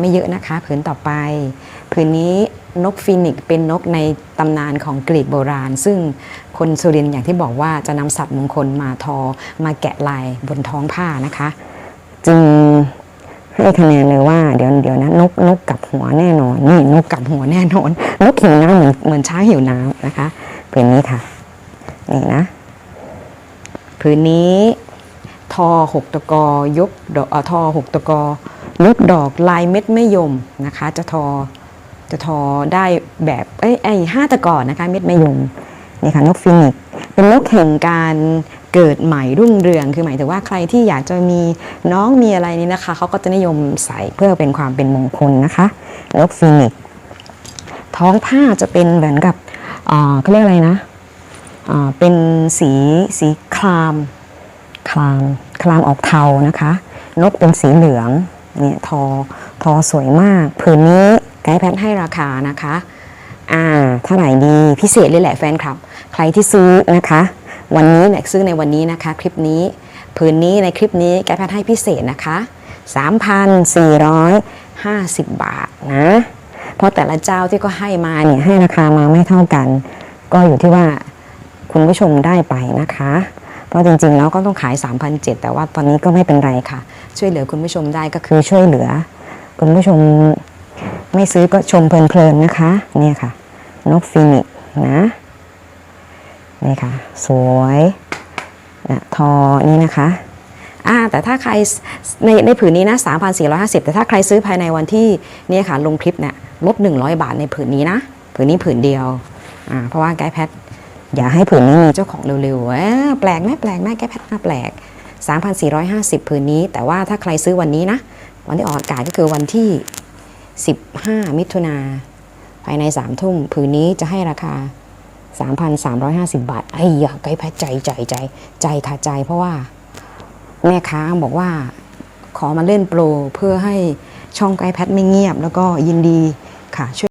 ไม่เยอะนะคะ ผืนต่อไป ผืนนี้นกฟินิกซ์เป็นนกในตำนานของกรีกโบราณ ซึ่งคนสุรินอย่างที่บอกว่าจะนำสัตว์มงคลมาทอมาแกะลายบนท้องผ้านะคะ จึงให้คะแนนเลยว่าเดี๋ยวเดี๋ยวนะนกนกกลับหัวแน่นอนนี่นกกลับหัวแน่นอน นกหิวน้ำเหมือนเหมือนช้างหิวน้ำนะคะผืนนี้ค่ะนี่นะผืนนี้ทอหกตะกอยกดอกเออทอหกตะกอ ยกดอกลายเม็ดไม่ยมนะคะ จะทอจะทอได้แบบเอ้ไอ้ห้าตะกอนะคะ เม็ดไม่ยมนี่ค่ะนกฟินิกซ์เป็นนกแห่งการเกิดใหม่รุ่งเรืองคือหมายถึงว่าใครที่อยากจะมีน้องมีอะไรนี่นะคะเขาก็จะนิยมใส่เพื่อเป็นความเป็นมงคลนะคะนกฟินิกซ์ท้องผ้าจะเป็นเหมือนกับเขาเรียกอะไรนะเป็นสีสีครามครามครามออกเทานะคะ นกเป็นสีเหลือง เนี่ยทอทอสวยมาก ผืนนี้ไกด์แพทให้ราคานะคะ อ่าเท่าไหร่ดีพิเศษเลยแหละแฟนคลับ ใครที่ซื้อนะคะ วันนี้เนี่ยซื้อในวันนี้นะคะ คลิปนี้ผืนนี้ในคลิปนี้ไกด์แพทให้พิเศษนะคะ 3,450 บาทนะ เพราะแต่ละเจ้าที่ก็ให้มาเนี่ยให้ราคามาไม่เท่ากัน ก็อยู่ที่ว่าคุณผู้ชมได้ไปนะคะ เพราะจริงๆแล้วก็ต้องขาย3,700แต่ว่าตอนนี้ก็ไม่เป็นไรค่ะ ช่วยเหลือคุณผู้ชมได้ก็คือช่วยเหลือ คุณผู้ชมไม่ซื้อก็ชมเพลินๆนะคะเนี่ยค่ะ นกฟินิกซ์นะนี่ค่ะ สวยนะทอนี่นะคะอ่าแต่ถ้าใครในในผืนนี้นะ 3,450 แต่ถ้าใครซื้อภายในวันที่เนี่ยค่ะลงคลิปเนี่ยลด 100 บาทในผืนนี้นะ ผืนนี้ผืนเดียวอ่าเพราะว่าไกด์แพท อย่าให้ผืนนี้มีเจ้าของเร็วๆอ้อแปลกไหมแปลกไหมแกแพทน่าแปลก 3,450 ผืนนี้ แต่ว่าถ้าใครซื้อวันนี้นะ วันที่ออกอากาศก็คือวันที่ 15 มิถุนาภายใน 3 ทุ่มผืนนี้จะให้ราคา 3,350 บาทไอ้ยาไกด์แพทใจใจใจใจค่ะใจ เพราะว่าแม่ค้าบอกว่าขอมาเล่นโปรเพื่อให้ช่องไกด์แพทไม่เงียบ แล้วก็ยินดีค่ะช่วย